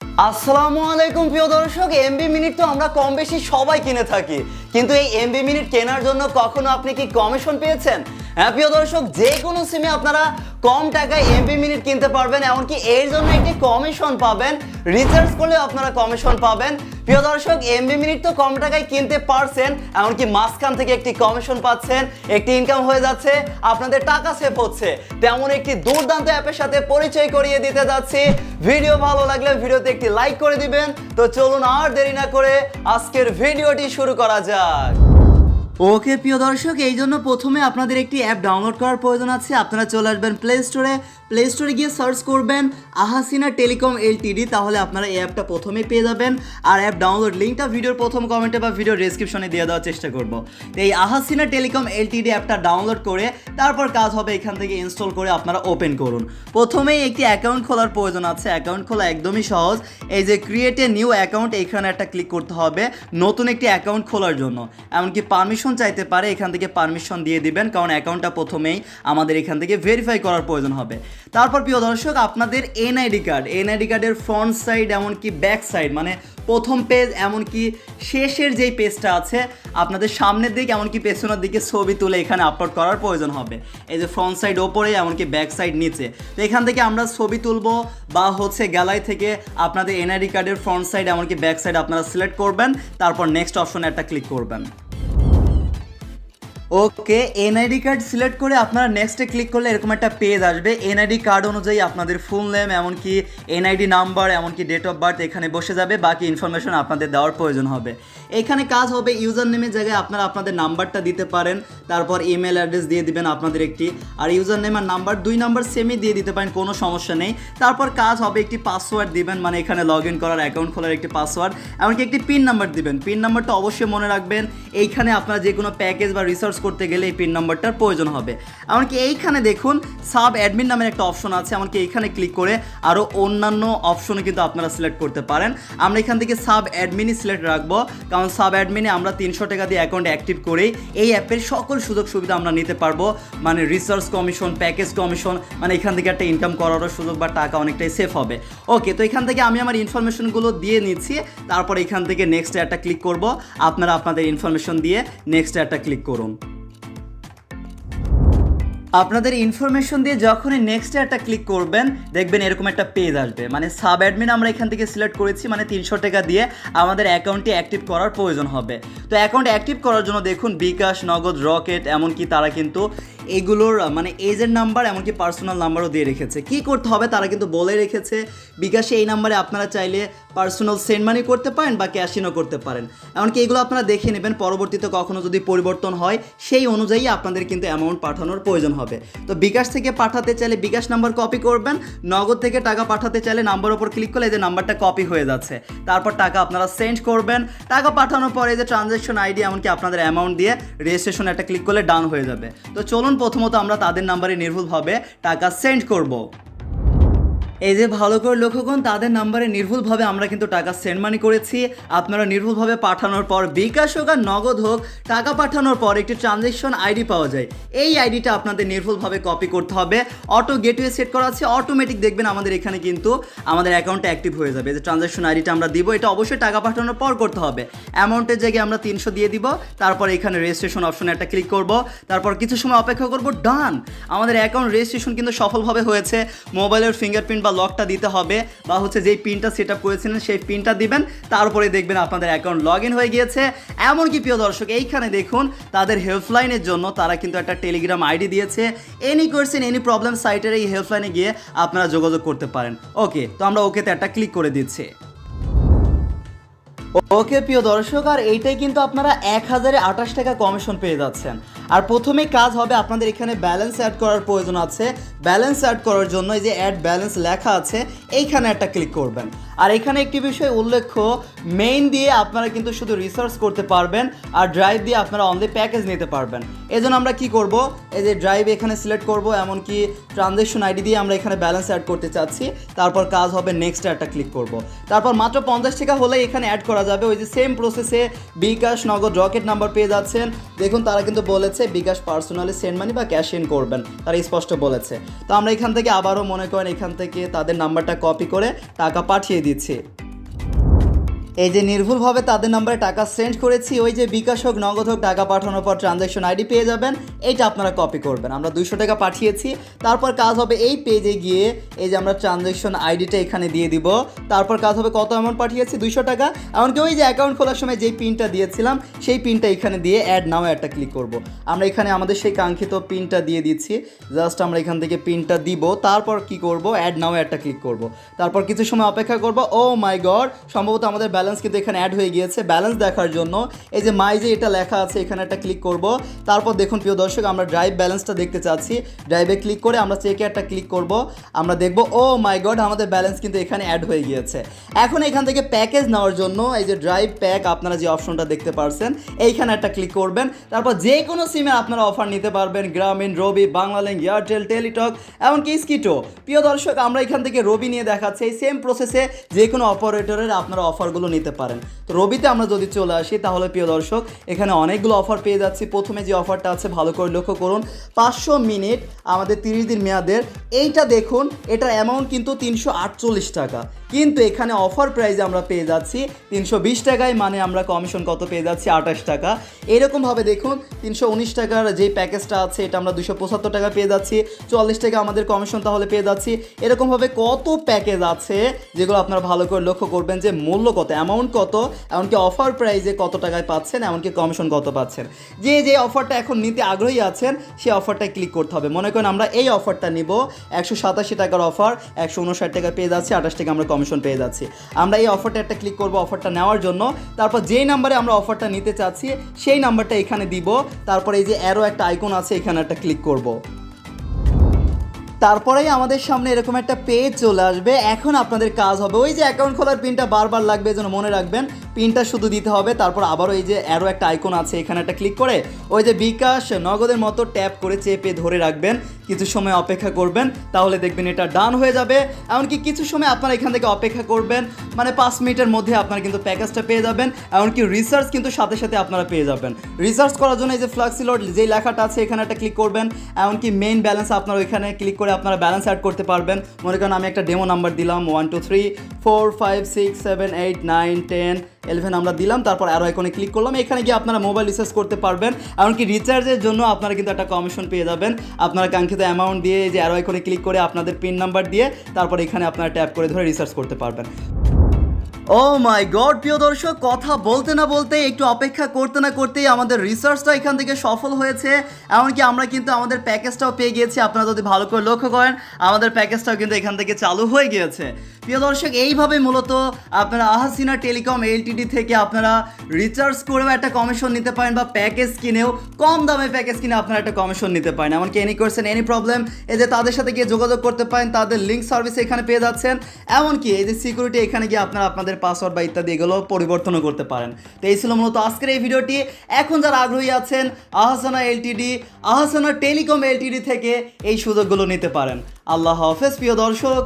আসসালামু আলাইকুম, প্রিয় দর্শক। এমবি মিনিট তো আমরা কম বেশি সবাই কিনে থাকি। কিন্তু এই এমবি মিনিট কেনার জন্য কখনো আপনি কি কমিশন পেয়েছেন? প্রিয় দর্শক, যে কোনো সিমে আপনারা কম টাকায় এমবি মিনিট কিনতে পারবেন, এমনকি এর জন্য একটি কমিশন পাবেন। রিচার্জ করলে আপনারা কমিশন পাবেন। প্রিয় দর্শক এমবি মিনিট তো কম টাকায় কিনতে পারছেন, এমনকি মাঝখান থেকে একটি কমিশন পাচ্ছেন, একটি ইনকাম হয়ে যাচ্ছে, আপনাদের টাকা সেভ হচ্ছে। তেমন একটি দুর্দান্ত অ্যাপের সাথে পরিচয় করিয়ে দিতে যাচ্ছি। ভিডিও ভালো লাগলে ভিডিওতে একটি লাইক করে দিবেন। তো চলুন আর দেরি না করে আজকের ভিডিওটি শুরু করা যাক। ওকে প্রিয় দর্শক এই জন্য প্রথমে আপনাদের একটি অ্যাপ ডাউনলোড করার প্রয়োজন আছে। আপনারা চলে আসবেন প্লে স্টোরে প্লে স্টোরে গিয়ে সার্চ করবেন আহাসিনা টেলিকম এলটিডি, তাহলে আপনারা এই অ্যাপটা প্রথমেই পেয়ে যাবেন। আর অ্যাপ ডাউনলোড লিঙ্কটা ভিডিওর প্রথম কমেন্টে বা ভিডিও ডেসক্রিপশনে দিয়ে দেওয়ার চেষ্টা করব। এই আহাসিনা টেলিকম এলটিডি অ্যাপটা ডাউনলোড করে তারপর কাজ হবে এখান থেকে ইনস্টল করে আপনারা ওপেন করুন। প্রথমেই একটি অ্যাকাউন্ট খোলার প্রয়োজন আছে। অ্যাকাউন্ট খোলা একদমই সহজ। এই যে ক্রিয়েট এ নিউ অ্যাকাউন্ট এখানে একটা ক্লিক করতে হবে নতুন একটি অ্যাকাউন্ট খোলার জন্য। এমনকি পারমিশন চাইতে পারে, এখান থেকে পারমিশন দিয়ে দিবেন, কারণ অ্যাকাউন্টটা প্রথমেই আমাদের এখান থেকে ভেরিফাই করার প্রয়োজন হবে। তারপর প্রিয় দর্শক, আপনাদের এনআইডি কার্ড এনআইডি কার্ডের ফ্রন্ট সাইড এমনকি ব্যাক সাইড মানে প্রথম পেজ এমনকি শেষের যেই পেজটা আছে, আপনাদের সামনের দিকে এমনকি পেছনের দিকে ছবি তুলে এখানে আপলোড করার প্রয়োজন হবে। এই যে ফ্রন্ট সাইড ওপরে এমনকি ব্যাক সাইড নিচে। তো এখান থেকে আমরা ছবি তুলবো বা হচ্ছে গ্যালারি থেকে আপনাদের এনআইডি কার্ডের ফ্রন্ট সাইড এমনকি ব্যাক সাইড আপনারা সিলেক্ট করবেন, তারপর নেক্সট অপশনে একটা ক্লিক করবেন। ওকে এনআইডি কার্ড সিলেক্ট করে আপনারা নেক্সটে ক্লিক করলে এরকম একটা পেজ আসবে। এনআইডি কার্ড অনুযায়ী আপনাদের ফুল নেম এমনকি এনআইডি নাম্বার এমনকি ডেট অফ বার্থ এখানে বসে যাবে। বাকি ইনফরমেশন আপনাদের দেওয়ার প্রয়োজন হবে। এখানে কাজ হবে ইউজার নেমের জায়গায় আপনারা আপনাদের নাম্বারটা দিতে পারেন। তারপর ইমেল অ্যাড্রেস দিয়ে দিবেন আপনাদের একটি। আর ইউজার নেম আর নাম্বার দুই নাম্বার সেমই দিয়ে দিতে পারেন, কোনো সমস্যা নেই। তারপর কাজ হবে একটি পাসওয়ার্ড দিবেন মানে এখানে লগ ইন করার অ্যাকাউন্ট খোলার একটি পাসওয়ার্ড এমনকি একটি পিন নাম্বার দিবেন। পিন নাম্বারটা অবশ্যই মনে রাখবেন। এইখানে আপনারা যে কোনো প্যাকেজ বা রিসার্চ করতে গেলে এই পিন নাম্বারটার প্রয়োজন হবে। এমনকি এইখানে দেখুন সাব অ্যাডমিন নামের একটা অপশন আছে, এমনকি এইখানে ক্লিক করে আরও অন্যান্য অপশনে কিন্তু আপনারা সিলেক্ট করতে পারেন। আমরা এখান থেকে সাব অ্যাডমিনই সিলেক্ট রাখব, কারণ সাব অ্যাডমিনে আমরা তিনশো টাকা দিয়ে অ্যাকাউন্ট অ্যাক্টিভ করেই এই অ্যাপের সকল সুযোগ সুবিধা আমরা নিতে পারব। মানে রিসার্চ কমিশন প্যাকেজ কমিশন মানে এখান থেকে একটা ইনকাম করারও সুযোগ বা টাকা অনেকটাই সেফ হবে। ওকে তো এখান থেকে আমি আমার ইনফরমেশনগুলো দিয়ে নিচ্ছি, তারপর এখান থেকে নেক্সট একটা ক্লিক করব। আপনারা আপনাদের ইনফরমেশন দিয়ে নেক্সট একটা ক্লিক করুন। আপনাদের ইনফরমেশন দিয়ে যখনই নেক্সট একটা ক্লিক করবেন, দেখবেন এরকম একটা পেজ আসবে। মানে সাব অ্যাডমিন আমরা এখান থেকে সিলেক্ট করেছি মানে তিনশো টাকা দিয়ে আমাদের অ্যাকাউন্টটি অ্যাক্টিভ করার প্রয়োজন হবে। তো অ্যাকাউন্ট অ্যাক্টিভ করার জন্য দেখুন বিকাশ, নগদ রকেট এমনকি তারা কিন্তু এগুলোর মানে এজের নাম্বার এমনকি পার্সোনাল নাম্বারও দিয়ে রেখেছে। কি করতে হবে তারা কিন্তু বলে রেখেছে। বিকাশে এই নাম্বারে আপনারা চাইলে পার্সোনাল সেন্ড মানি করতে পারেন বা ক্যাশিনও করতে পারেন। এমনকি এগুলো আপনারা দেখে নেবেন, পরবর্তীতে কখনো যদি পরিবর্তন হয়, সেই অনুযায়ী আপনাদের কিন্তু অ্যামাউন্ট পাঠানোর প্রয়োজন হবে। তো বিকাশ থেকে পাঠাতে চাইলে বিকাশ নাম্বার কপি করবেন, নগদ থেকে টাকা পাঠাতে চাইলে নাম্বার ওপর ক্লিক করলে এই যে নাম্বারটা কপি হয়ে যাচ্ছে। তারপর টাকা আপনারা সেন্ড করবেন, টাকা পাঠানোর পরে যে ট্রানজ্যাকশন আইডি এমনকি আপনাদের অ্যামাউন্ট দিয়ে রেজিস্ট্রেশন একটা ক্লিক করলে ডান হয়ে যাবে। তো চলুন প্রথমত আমরা তাদের নাম্বারে নির্ভুলভাবে টাকা সেন্ড করব। এই যে ভালো করে লক্ষ্য করুন, তাদের নাম্বারে নির্ভুলভাবে আমরা কিন্তু টাকা সেন্ড মানি করেছি। আপনারা নির্ভুলভাবে পাঠানোর পর বিকাশ হোক আর নগদ হোক, টাকা পাঠানোর পর একটি ট্রানজ্যাকশন আইডি পাওয়া যায়। এই আইডিটা আপনাদের নির্ভুলভাবে কপি করতে হবে। অটো গেটওয়ে সেট করা আছে অটোমেটিক দেখবেন আমাদের এখানে কিন্তু আমাদের অ্যাকাউন্টে অ্যাক্টিভ হয়ে যাবে। যে ট্রানজ্যাকশন আইডিটা আমরা দিব, এটা অবশ্যই টাকা পাঠানোর পর করতে হবে। অ্যামাউন্টের জায়গায় আমরা তিনশো দিয়ে দিব, তারপর এখানে রেজিস্ট্রেশন অপশনে একটা ক্লিক করব, তারপর কিছু সময় অপেক্ষা করব ডান আমাদের অ্যাকাউন্ট রেজিস্ট্রেশন কিন্তু সফলভাবে হয়েছে। মোবাইলের ফিঙ্গারপ্রিন্ট বা লকটা দিতে হবে বা হচ্ছে যেই পিনটা সেট আপ করেছিলেন সেই পিনটা দিবেন। তারপরে দেখবেন আপনাদের অ্যাকাউন্ট লগ ইন হয়ে গিয়েছে। এমনকি প্রিয় দর্শক, এইখানে দেখুন তাদের হেল্পলাইনের জন্য তারা কিন্তু একটা টেলিগ্রাম আইডি দিয়েছে। এনি কোয়েশ্চেন এনি প্রবলেম সাইটের এই হেল্পলাইনে গিয়ে আপনারা যোগাযোগ করতে পারেন। ওকে তো আমরা ওকেতে একটা ক্লিক করে দিচ্ছি। ওকে প্রিয় দর্শক, আর এইটাই কিন্তু আপনারা এক হাজারে আঠাশ টাকা কমিশন পেয়ে যাচ্ছেন। আর প্রথমে কাজ হবে আপনাদের এখানে ব্যালেন্স অ্যাড করার প্রয়োজন আছে। ব্যালেন্স অ্যাড করার জন্য এই যে অ্যাড ব্যালেন্স লেখা আছে, এইখানে একটা ক্লিক করবেন। আর এখানে একটি বিষয় উল্লেখ্য মেইন দিয়ে আপনারা কিন্তু শুধু রিসার্চ করতে পারবেন আর ড্রাইভ দিয়ে আপনারা অনলি প্যাকেজ নিতে পারবেন। এই জন্য আমরা কি করব? এই যে ড্রাইভ এখানে সিলেক্ট করব, এমনকি ট্রানজ্যাকশন আইডি দিয়ে আমরা এখানে ব্যালেন্স অ্যাড করতে চাচ্ছি। তারপর কাজ হবে নেক্সট একটা ক্লিক করব। তারপর মাত্র পঞ্চাশ টাকা হলে এখানে অ্যাড করা যাবে। ওই যে সেম প্রসেসে বিকাশ নগদ রকেট নাম্বার পেয়ে যাচ্ছেন। দেখুন, তারা কিন্তু বলেছে বিকাশ পার্সোনালি সেন্ড মানি বা ক্যাশ ইন করবেন। তারা স্পষ্ট বলেছে। তো আমরা এখান থেকে আবারও মনে করেন, এখান থেকে তাদের নাম্বারটা কপি করে টাকা পাঠিয়ে দিচ্ছি। এই যে নির্ভুলভাবে তাদের নাম্বারে টাকা সেন্ড করেছি, ওই যে বিকাশ হোক, নগদ হোক, টাকা পাঠানোর পর ট্রানজ্যাকশন আইডি পেয়ে যাবেন, এইটা আপনারা কপি করবেন। আমরা দুইশো টাকা পাঠিয়েছি, তারপর কাজ হবে এই পেজে গিয়ে এই যে আমরা ট্রানজ্যাকশন আইডিটা এখানে দিয়ে দিব। তারপর কাজ হবে কত অ্যামাউন্ট পাঠিয়েছি? দুইশো টাকা। এমনকি ওই যে অ্যাকাউন্ট খোলার সময় যেই পিনটা দিয়েছিলাম, সেই পিনটা এখানে দিয়ে অ্যাড নাও একটা ক্লিক করব। আমরা এখানে আমাদের সেই কাঙ্ক্ষিত পিনটা দিয়ে দিচ্ছি জাস্ট আমরা এখান থেকে পিনটা দিব, তারপর কি করব? অ্যাড নাও একটা ক্লিক করব। তারপর কিছু সময় অপেক্ষা করব ও মাই গড সম্ভবত আমাদের ব্যালেন্স কিন্তু এখানে অ্যাড হয়ে গিয়েছে। ব্যালেন্স দেখার জন্য এই যে মাই যে এটা লেখা আছে, এখানে একটা ক্লিক করব। তারপর দেখুন, প্রিয় দর্শক, আমরা ড্রাইভ ব্যালেন্সটা দেখতে চাচ্ছি। ড্রাইভে ক্লিক করে আমরা চেকে একটা ক্লিক করব। আমরা দেখব ও মাই গড আমাদের ব্যালেন্স কিন্তু এখানে অ্যাড হয়ে গিয়েছে। এখন এখান থেকে প্যাকেজ নেওয়ার জন্য এই যে ড্রাইভ প্যাক আপনারা যে অপশনটা দেখতে পারছেন, এইখানে একটা ক্লিক করবেন। তারপর যে কোনো সিমে আপনারা অফার নিতে পারবেন গ্রামীণ রবি বাংলালিঙ্ক এয়ারটেল টেলিটক এমনকি স্কিটো প্রিয় দর্শক, আমরা এখান থেকে রবি নিয়ে দেখাচ্ছি। এই সেম প্রসেসে যে কোনো অপারেটরের আপনারা অফারগুলো নিতে পারেন। তো রবিতে আমরা যদি চলে আসি, তাহলে প্রিয় দর্শক, এখানে অনেকগুলো অফার পেয়ে যাচ্ছি। প্রথমে যে অফারটা আছে, ভালো করে লক্ষ্য করুন। পাঁচশো মিনিট আমাদের তিরিশ দিন মেয়াদের। এইটা দেখুন, এটার অ্যামাউন্ট কিন্তু তিনশো আটচল্লিশ টাকা। কিন্তু এখানে অফার প্রাইজে আমরা পেয়ে যাচ্ছি তিনশো বিশ টাকায় মানে আমরা কমিশন কত পেয়ে যাচ্ছি? আঠাশ টাকা। এরকমভাবে দেখুন, তিনশো উনিশ টাকার যেই প্যাকেজটা আছে, এটা আমরা দুশো পঁচাত্তর টাকা পেয়ে যাচ্ছি। চুয়াল্লিশ টাকা আমাদের কমিশন তাহলে পেয়ে যাচ্ছি। এরকমভাবে কত প্যাকেজ আছে, যেগুলো আপনারা ভালো করে লক্ষ্য করবেন যে মূল্য কত অ্যামাউন্ট কত? এমনকি অফার প্রাইজে কত টাকায় পাচ্ছেন? এমনকি কমিশন কত পাচ্ছেন? যে যে অফারটা এখন নিতে আগ্রহী আছেন সেই অফারটায় ক্লিক করতে হবে। মনে করেন আমরা এই অফারটা নিব, একশো সাতাশি টাকার অফার একশো উনষাট টাকা পেয়ে যাচ্ছি, আঠাশ টাকা আমরা কমিশন পেয়ে যাচ্ছি। আমরা এই অফারটা একটা ক্লিক করব অফারটা নেওয়ার জন্য। তারপর যেই নাম্বারে আমরা অফারটা নিতে চাচ্ছি, সেই নাম্বারটা এখানে দিব। তারপর এই যে অ্যারো একটা আইকন আছে, এখানে একটা ক্লিক করব। তারপরেই আমাদের সামনে এরকম একটা পেজ চলে আসবে। এখন আপনাদের কাজ হবে। ওই যে অ্যাকাউন্ট খোলার পিনটা বারবার লাগবে যেন মনে রাখবেন। পিনটা শুধু দিতে হবে, তারপর আবারও এই যে অ্যারো একটা আইকন আছে, এখানে একটা ক্লিক করে ওই যে বিকাশ নগদের মতো ট্যাপ করে চেপে ধরে রাখবেন। কিছু সময় অপেক্ষা করবেন, তাহলে দেখবেন এটা ডান হয়ে যাবে। এমনকি কিছু সময় আপনারা এখান থেকে অপেক্ষা করবেন মানে পাঁচ মিনিটের মধ্যে আপনারা কিন্তু প্যাকেজটা পেয়ে যাবেন, এমনকি রিসার্চ কিন্তু সাথে সাথে আপনারা পেয়ে যাবেন। রিসার্চ করার জন্য এই যে ফ্লাক্সিলোড যেই লেখাটা আছে, এখানে একটা ক্লিক করবেন, এমনকি মেইন ব্যালেন্স আপনারা ওইখানে ক্লিক করে আপনারা ব্যালেন্স অ্যাড করতে পারবেন। মনে করেন আমি একটা ডেমো নাম্বার দিলাম one two three four five six seven eight nine ten eleven আমরা দিলাম, তারপর আরও আইকনে ক্লিক করলাম, এখানে গিয়ে আপনারা মোবাইল রিচার্জ করতে পারবেন। এমনকি রিচার্জের জন্য আপনারা কিন্তু একটা কমিশন পেয়ে যাবেন। আপনারা কাঙ্ক্ষিত অ্যামাউন্ট দিয়ে যে আরও আইকনে ক্লিক করে আপনাদের পিন নাম্বার দিয়ে তারপর এখানে আপনারা ট্যাপ করে ধরে রিচার্জ করতে পারবেন। ও মাই গড, প্রিয় দর্শক, কথা বলতে না বলতে, একটু অপেক্ষা করতে না করতেই আমাদের রিসার্চটা এখান থেকে সফল হয়েছে। এমনকি আমরা কিন্তু আমাদের প্যাকেজটাও পেয়ে গিয়েছি, আপনারা যদি ভালো করে লক্ষ্য করেন, আমাদের প্যাকেজটাও কিন্তু এখান থেকে চালু হয়ে গিয়েছে। প্রিয় দর্শক, এইভাবে মূলত আপনারা আহাসিনা টেলিকম এলটিডি থেকে আপনারা রিচার্জ করেও একটা কমিশন নিতে পারেন বা প্যাকেজ কিনেও কম দামে প্যাকেজ কিনে আপনারা একটা কমিশন নিতে পারেন। এমনকি এনি কোয়েশ্চেন এনি প্রবলেম এই যে তাদের সাথে গিয়ে যোগাযোগ করতে পারেন, তাদের লিঙ্ক সার্ভিস এখানে পেয়ে যাচ্ছেন। এমনকি এই যে সিকিউরিটি এখানে গিয়ে আপনারা আপনাদের পাসওয়ার্ড বা ইত্যাদি এগুলো পরিবর্তনও করতে পারেন। তো এই ছিল মূলত আজকের এই ভিডিওটি। এখন যারা আগ্রহী আছেন, Ahasana L T D, Ahasana telecom L T D থেকে এই সুযোগগুলো নিতে পারেন। আল্লাহ হাফেজ, প্রিয় দর্শক।